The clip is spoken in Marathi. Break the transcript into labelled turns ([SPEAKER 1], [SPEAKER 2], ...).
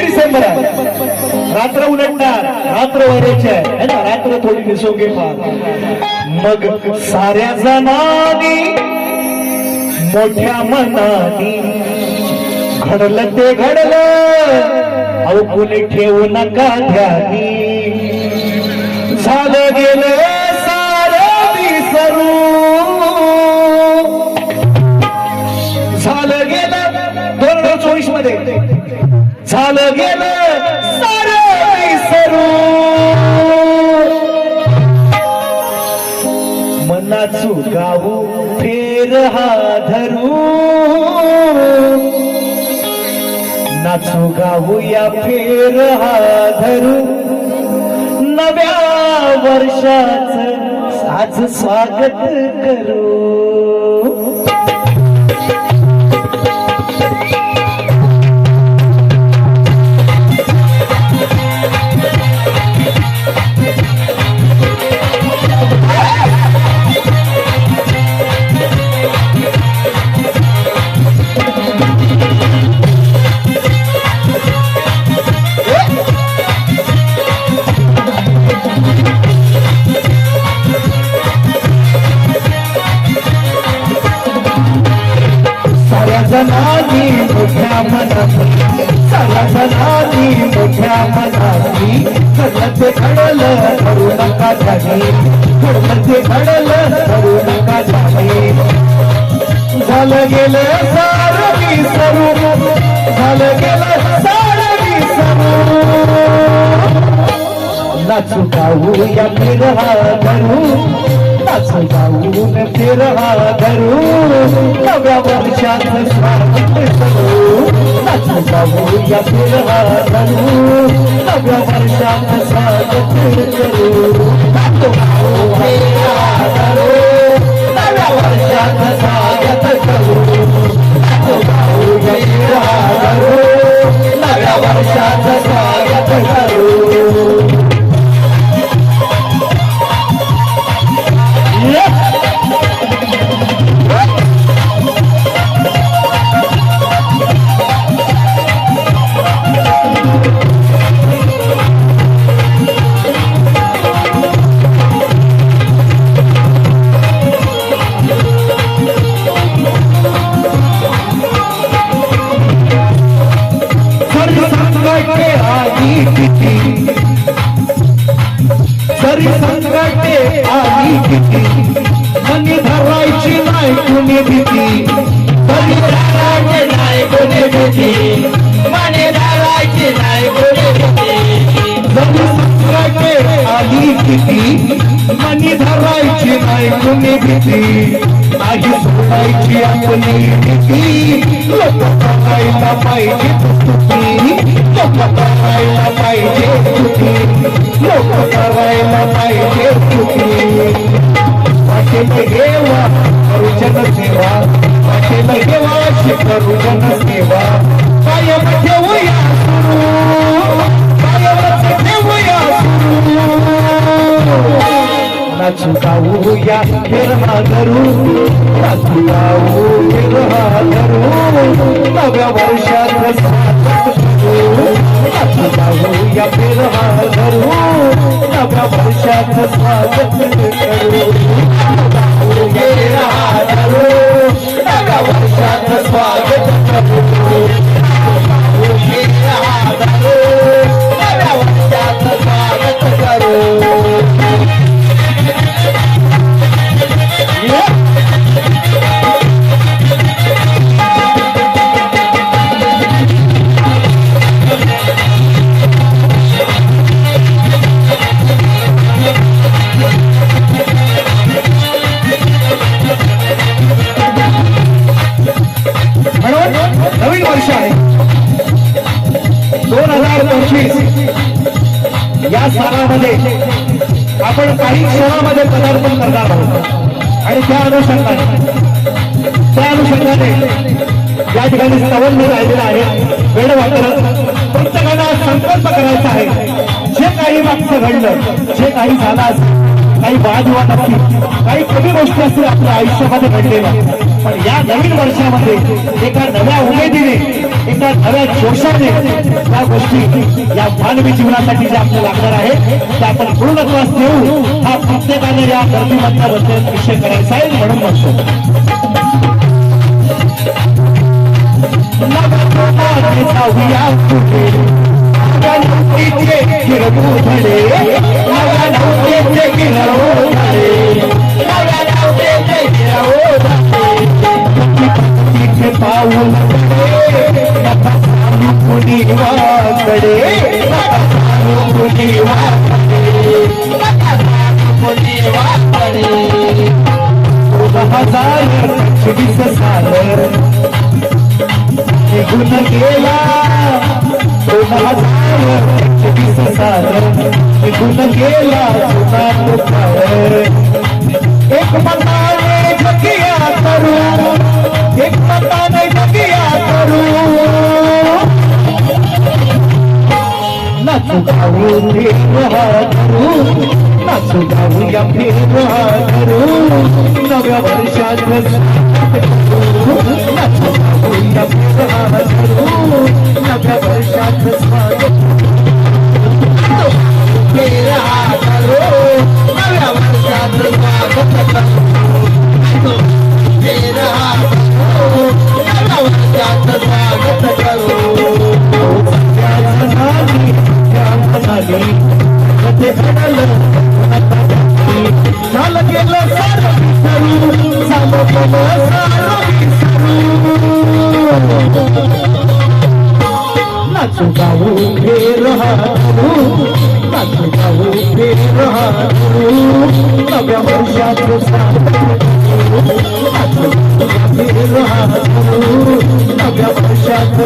[SPEAKER 1] डिसेंबर आहे. रात्र उलटणार रात्र वरायची आहे. ना? रात्र थोडी निसोगे फार मग साऱ्या जणांनी मोठ्या मनानी घडलं ते घडलं. अहो कुणी ठेवू नका ध्यानी. झालं गेलं सारं विसरू. झालं गेलं दोन हजार चोवीसमध्ये झालं गेलं सार विसरू मनाचू गाऊ फेर हा धरू नाचू गाऊ या फेर हा धरू नव्या वर्षाच आज स्वागत करू. साऱ्या मोठ्या मनाची साऱ्या मोठ्या मनाची. घडलं ते घडलं करू नका जाणे घडलं ते घडलं करू नका जाणे झालं गेलं सारं विसरू झालं गेलं सारं विसरू नाचू गाऊ या फिरहा धरू नाचू गाऊ न फिरहा धरू नव्या वर्षात स्वागत करू नाचू गाऊ या फिरहा धरू नव्या वर्षात स्वागत करू नाचू गाऊ फिरहा धरू नव्या वर्षात स्वागत करू आली किती सरी संकटे आली किती? मनी धरायची नाही कुणी भीती? सरी धरायची नाही कुणी भीती? मनी धरायची नाही कुणी भीती? सरी संकटे आली किती? मनी धरायची नाही कुणी भीती? आधी सोडायची आपली भीती. लोक करायला पाहिजे तुझी. लोक करायला पाहिजे तुझी लोक करायला पाहिजे तुझी वाटेल घेवा करू जन सेवा वाटेल घेवा करू जन सेवा कायम ठेवूया सुरू कायम ठेवूया सुरू नाचू गाऊ या फिरहा धरू नाचू गाऊ फिरहा धरू नव्या वर्षात स्वागत करू पाहूया फिरवा धरू नव्या वर्षात स्वागत करू पाहूया धरू नव्या वर्षात स्वागत करू आपण काही क्षणामध्ये पदार्पण करणार आहोत. आणि त्या अनुषंगाने त्या अनुषंगाने या ठिकाणी स्तवन राहिलेलं आहे. वेळ वाटत प्रत्येकाला संकल्प करायचा आहे. जे काही मागचं घडलं जे काही झालं असेल काही वादविवाद असतील काही कमी गोष्टी असतील आपल्या आयुष्यामध्ये घडलेल्या. पण या नवीन वर्षामध्ये एका नव्या उमेदीने एका एका नव्या जोशाने त्या गोष्टी या मानवी जीवनासाठी जे आपल्याला लागणार आहे ते आपण पूर्ण त्रास देऊ हा प्रत्येकाने या गर्दीमधल्याबद्दल विषय करायचा आहे म्हणून म्हणतो. हजार सागर निघून गेला दोन हजार पंचवीस सागर निघून गेला जुना तुझ्यावर एक मताने जगिया करू एक मताने जगिया करू ना गाऊ करू. नाचू गाऊ या फेरहा करू नव्या वर्षात नाचू गाऊ या फेरहा करू नव्या वर्षात स्वागत सासूबाऊ उभे रहा सासूबाऊ उभे रहा नव्या वर्षात सासूबाऊ उभे रहा नव्या वर्षात